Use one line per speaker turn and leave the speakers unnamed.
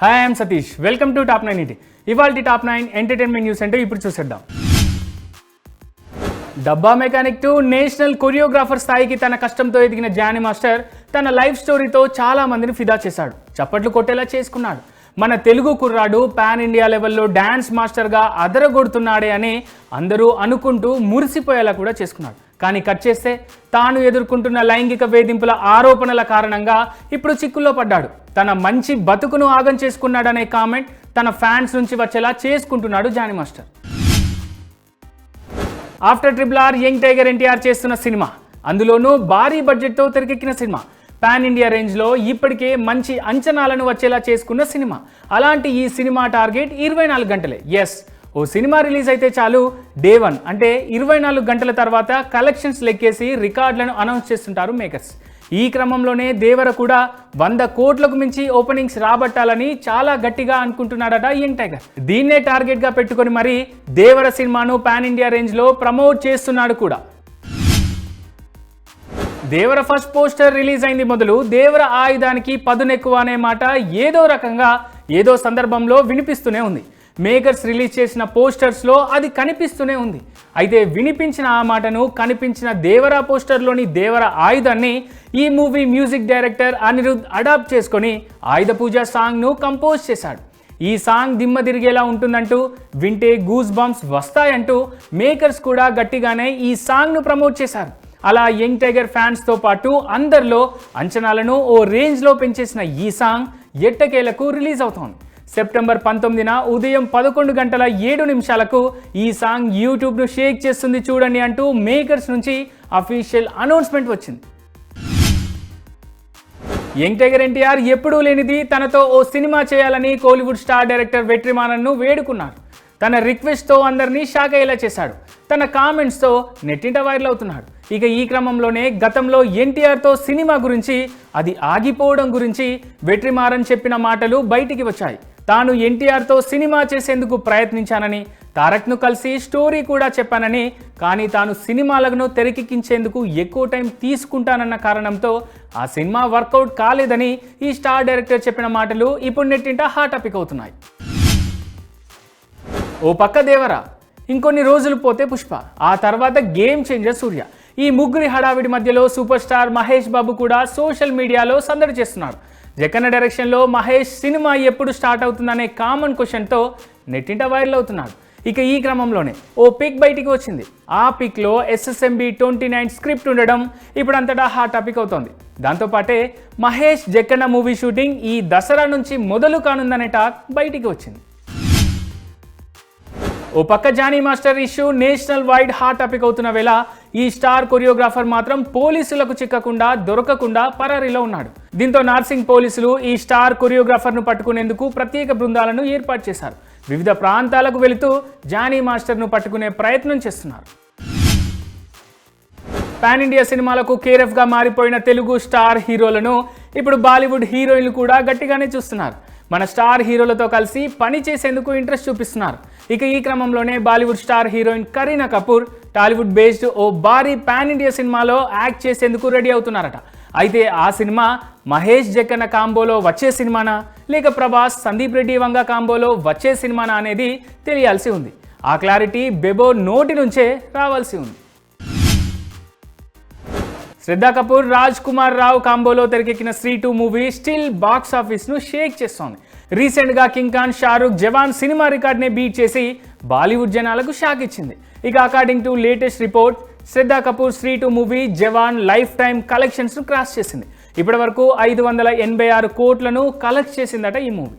Hi I'm Satish welcome to top nine ET ఇవాళ top nine entertainment news అంటే ఇప్పుడు చూసేద్దాం. డబ్బా మెకానిక్ టు నేషనల్ కొరియోగ్రాఫర్ స్థాయికి తన కష్టంతో ఎదిగిన జానీ మాస్టర్ తన లైఫ్ స్టోరీతో చాలా మందిని ఫిదా చేశాడు. చప్పట్లు కొట్టేలా చేసుకున్నాడు. మన తెలుగు కుర్రాడు పాన్ ఇండియా లెవెల్లో డ్యాన్స్ మాస్టర్గా అదరగొడుతున్నాడే అని అందరూ అనుకుంటూ మురిసిపోయేలా కూడా చేసుకున్నాడు. కానీ కట్ చేస్తే తాను ఎదుర్కొంటున్న లైంగిక వేధింపుల ఆరోపణల కారణంగా ఇప్పుడు చిక్కుల్లో పడ్డాడు. తన మంచి బతుకును ఆగం చేసుకున్నాడనే కామెంట్ తన ఫ్యాన్స్ నుంచి వచ్చేలా చేసుకుంటున్నాడు Jani master. After triple R young tiger NTR చేస్తున్న సినిమా అందులోనూ భారీ బడ్జెట్తో తెరకెక్కిన సినిమా పాన్ ఇండియా రేంజ్లో ఇప్పటికే మంచి అంచనాలను వచ్చేలా చేసుకున్న సినిమా. అలాంటి ఈ సినిమా టార్గెట్ ఇరవై నాలుగు గంటలే. ఎస్ ఓ సినిమా రిలీజ్ అయితే చాలు. డే వన్ అంటే ఇరవై నాలుగు గంటల తర్వాత కలెక్షన్స్ లెక్కేసి రికార్డులను అనౌన్స్ చేస్తుంటారు మేకర్స్. ఈ క్రమంలోనే దేవర కూడా వంద కోట్లకు మించి ఓపెనింగ్స్ రాబట్టాలని చాలా గట్టిగా అనుకుంటున్నాడట యంగ్ టైగర్. దీన్నే టార్గెట్గా పెట్టుకొని మరి దేవర సినిమాను పాన్ ఇండియా రేంజ్లో ప్రమోట్ చేస్తున్నాడు కూడా. దేవర ఫస్ట్ పోస్టర్ రిలీజ్ అయింది మొదలు దేవర ఆయుధానికి పదునెక్కువ అనే మాట ఏదో రకంగా ఏదో సందర్భంలో వినిపిస్తూనే ఉంది. మేకర్స్ రిలీజ్ చేసిన పోస్టర్స్లో అది కనిపిస్తూనే ఉంది. అయితే వినిపించిన ఆ మాటను కనిపించిన దేవరా పోస్టర్లోని దేవర ఆయుధాన్ని ఈ movie music director Anirudh adapt చేసుకొని ఆయుధ పూజ సాంగ్ను కంపోజ్ చేశాడు. ఈ సాంగ్ దిమ్మ తిరిగేలా ఉంటుందంటూ వింటే గూస్ బంప్స్ వస్తాయంటూ మేకర్స్ కూడా గట్టిగానే ఈ సాంగ్ను ప్రమోట్ చేశారు. అలా యంగ్ టైగర్ ఫ్యాన్స్తో పాటు అందరిలో అంచనాలను ఓ రేంజ్లో పెంచేసిన ఈ సాంగ్ ఎట్టకేలకు రిలీజ్ అవుతోంది. సెప్టెంబర్ పంతొమ్మిదిన ఉదయం పదకొండు గంటల ఏడు నిమిషాలకు ఈ సాంగ్ యూట్యూబ్ను షేక్ చేస్తుంది చూడండి అంటూ మేకర్స్ నుంచి అఫీషియల్ అనౌన్స్మెంట్ వచ్చింది. యంగ్ టైగర్ ఎన్టీఆర్ ఎప్పుడూ లేనిది తనతో ఓ సినిమా చేయాలని కోలీవుడ్ స్టార్ డైరెక్టర్ వెట్రిమానన్ను వేడుకున్నారు. తన రిక్వెస్ట్తో అందరినీ షాక్ అయ్యేలా చేశాడు. తన కామెంట్స్తో నెట్టింట వైరల్ అవుతున్నాడు. ఇక ఈ క్రమంలోనే గతంలో ఎన్టీఆర్తో సినిమా గురించి అది ఆగిపోవడం గురించి వెట్రిమారన్ చెప్పిన మాటలు బయటికి వచ్చాయి. తాను ఎన్టీఆర్తో సినిమా చేసేందుకు ప్రయత్నించానని తారక్ను కలిసి స్టోరీ కూడా చెప్పానని కానీ తాను సినిమాలను తెరకెక్కించేందుకు ఎక్కువ టైం తీసుకుంటానన్న కారణంతో ఆ సినిమా వర్కౌట్ కాలేదని ఈ స్టార్ డైరెక్టర్ చెప్పిన మాటలు ఇప్పుడు నెట్టింట హాట్ టాపిక్ అవుతున్నాయి. ఓ పక్క దేవరా ఇంకొన్ని రోజులు పోతే పుష్ప ఆ తర్వాత గేమ్ చేంజర్ సూర్య. ఈ ముగ్గురి హడావిడి మధ్యలో సూపర్ స్టార్ మహేష్ బాబు కూడా సోషల్ మీడియాలో సందడి చేస్తున్నారు. జగన్న డైరెక్షన్లో మహేష్ సినిమా ఎప్పుడు స్టార్ట్ అవుతుందనే కామన్ క్వశ్చన్తో నెట్టింట వైరల్ అవుతున్నాడు. ఇక ఈ క్రమంలోనే ఓ పిక్ బయటికి వచ్చింది. ఆ పిక్లో ఎస్ఎస్ఎంబి ట్వంటీ నైన్ స్క్రిప్ట్ ఉండడం ఇప్పుడు అంతటా హాట్ టాపిక్ అవుతోంది దాంతోపాటే మహేష్ జక్కన్న మూవీ షూటింగ్ ఈ దసరా నుంచి మొదలు కానుందనే టాక్ బయటికి వచ్చింది. ఓ పక్క Jani master issue national wide hot topic అవుతున్న వేళ ఈ స్టార్ కొరియోగ్రాఫర్ మాత్రం పోలీసులకు చిక్కకుండా దొరకకుండా పరారీలో ఉన్నాడు. దీంతో నార్సింగ్ పోలీసులు ఈ స్టార్ కొరియోగ్రాఫర్ను పట్టుకునేందుకు ప్రత్యేక బృందాలను ఏర్పాటు చేశారు. వివిధ ప్రాంతాలకు వెళుతూ జానీ మాస్టర్ను పట్టుకునే ప్రయత్నం చేస్తున్నారు. పాన్ ఇండియా సినిమాలకు కేరఫ్గా మారిపోయిన తెలుగు స్టార్ హీరోలను ఇప్పుడు బాలీవుడ్ హీరోయిన్లు కూడా గట్టిగానే చూస్తున్నారు. మన స్టార్ హీరోలతో కలిసి పని చేసేందుకు ఇంట్రెస్ట్ చూపిస్తున్నారు. ఇక ఈ క్రమంలోనే Bollywood star heroine Kareena Kapoor Tollywood based ఓ భారీ పాన్ ఇండియా సినిమాలో యాక్ట్ చేసేందుకు రెడీ అవుతున్నారట. అయితే ఆ సినిమా మహేష్ జక్కన్న కాంబోలో వచ్చే సినిమానా? లేక ప్రభాస్ సందీప్ రెడ్డి వంగ కాంబోలో వచ్చే సినిమానా అనేది తెలియాల్సి ఉంది. ఆ క్లారిటీ బెబో నోటి నుంచే రావాల్సి ఉంది. శ్రద్ధా కపూర్ రాజ్ కుమార్ రావు కాంబోలో తెరకెక్కిన Stree two movie still box ఆఫీస్ను shake చేస్తోంది. రీసెంట్గా కింగ్ ఖాన్ షారుఖ్ జవాన్ సినిమా రికార్డ్ని బీట్ చేసి బాలీవుడ్ జనాలకు షాక్ ఇచ్చింది. ఇక according to latest report Shraddha Kapoor Stree two movie Jawan life time కలెక్షన్స్ను cross చేసింది. ఇప్పటి వరకు ఐదు వందల ఎనభై ఆరు కోట్లను కలెక్ట్ చేసిందట ఈ మూవీ.